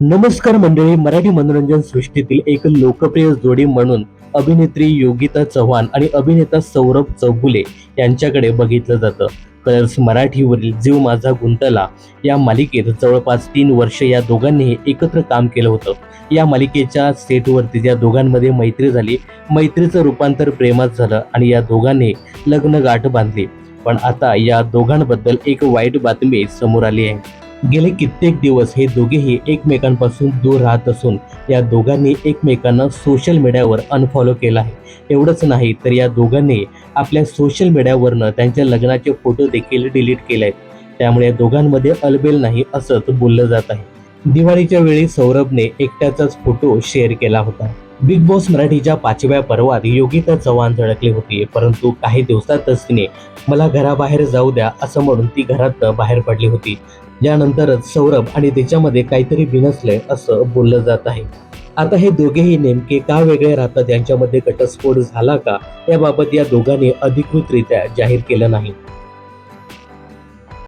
नमस्कार मंडळी मराठी मनोरंजन सृष्टीतील एक लोकप्रिय जोडी म्हणून अभिनेत्री योगिता चव्हाण आणि अभिनेता सौरभ चौगुले यांच्याकडे बघितलं जातं. कलर्स मराठीवरील जीव माझा गुंतला या मालिकेत जवळपास तीन वर्ष या दोघांनीही एकत्र काम केलं होतं. या मालिकेच्या सेटवरती या दोघांमध्ये मैत्री झाली मैत्रीचं रूपांतर प्रेमात झालं आणि या दोघांनी लग्न गाठ बांधली. पण आता या दोघांबद्दल एक वाईट बातमी समोर आली आहे. गेले कित्येक दिवस हे दोघेही एकमेकांपासून दूर राहत असून या दोघांनी एकमेकांना सोशल मीडियावर अनफॉलो केलं आहे. एवढंच नाही तर या दोघांनी आपल्या सोशल मीडियावरनं त्यांच्या लग्नाचे फोटो देखील डिलीट केले आहेत त्यामुळे या दोघांमध्ये अलबेल नाही असंच बोललं जात आहे. दिवाळीच्या वेळी सौरभने एकट्याचाच फोटो शेअर केला होता. बिग बॉस मराठीच्या पाचव्या पर्वात योगिता चव्हाण झळकली होती परंतु काही दिवसातच तिने मला घराबाहेर जाऊ द्या असं म्हणून ती घरात बाहेर पडली होती. यानंतरच सौरभ आणि तिच्यामध्ये काहीतरी बिनसलंय असं बोललं जात आहे. आता हे दोघेही नेमके का वेगळे राहतात यांच्यामध्ये घटस्फोट झाला का? याबाबत या दोघांनी अधिकृतरित्या जाहीर केलं नाही.